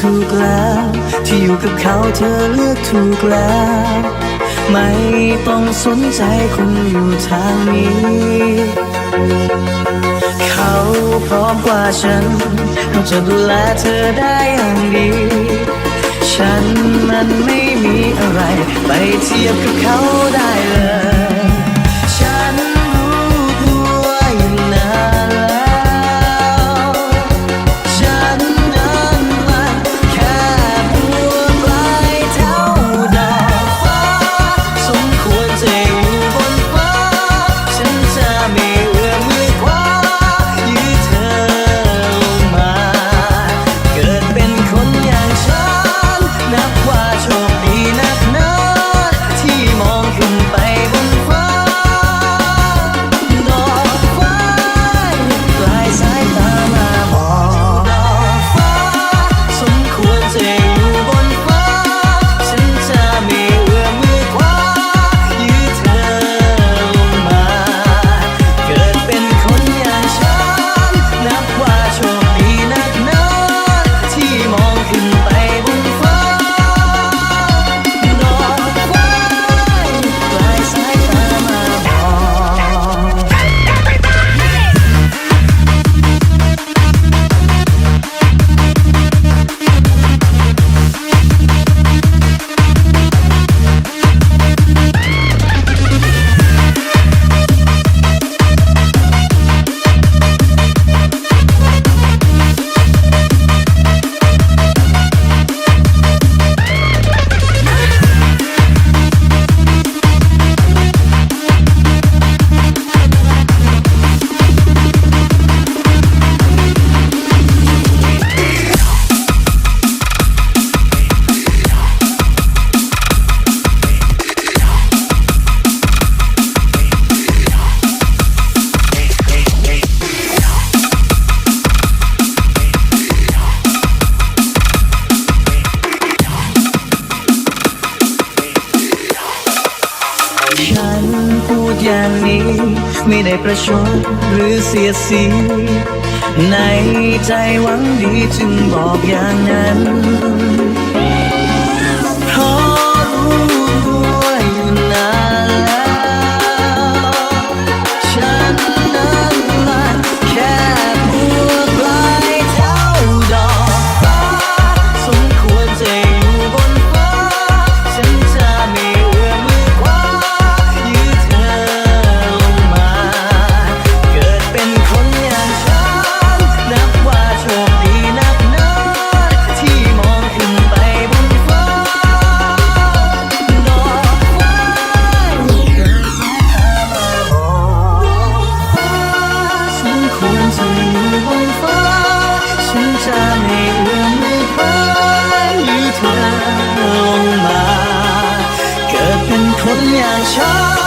ถูกแล้ว ที่อยู่กับเขาเธอเลือกถูกแล้ว ไม่ต้องสนใจคนอยู่ทางนี้ เขาพร้อมกว่าฉันเขาจะดูแลเธอได้อย่างดี ฉันมันไม่มีอะไร ไปเทียบกับเขาได้เลย ดอย่างนี้ ไม่ได้ประชดหรือเสียสี ในใจหวังดีจึงบอกอย่างนั้น Một.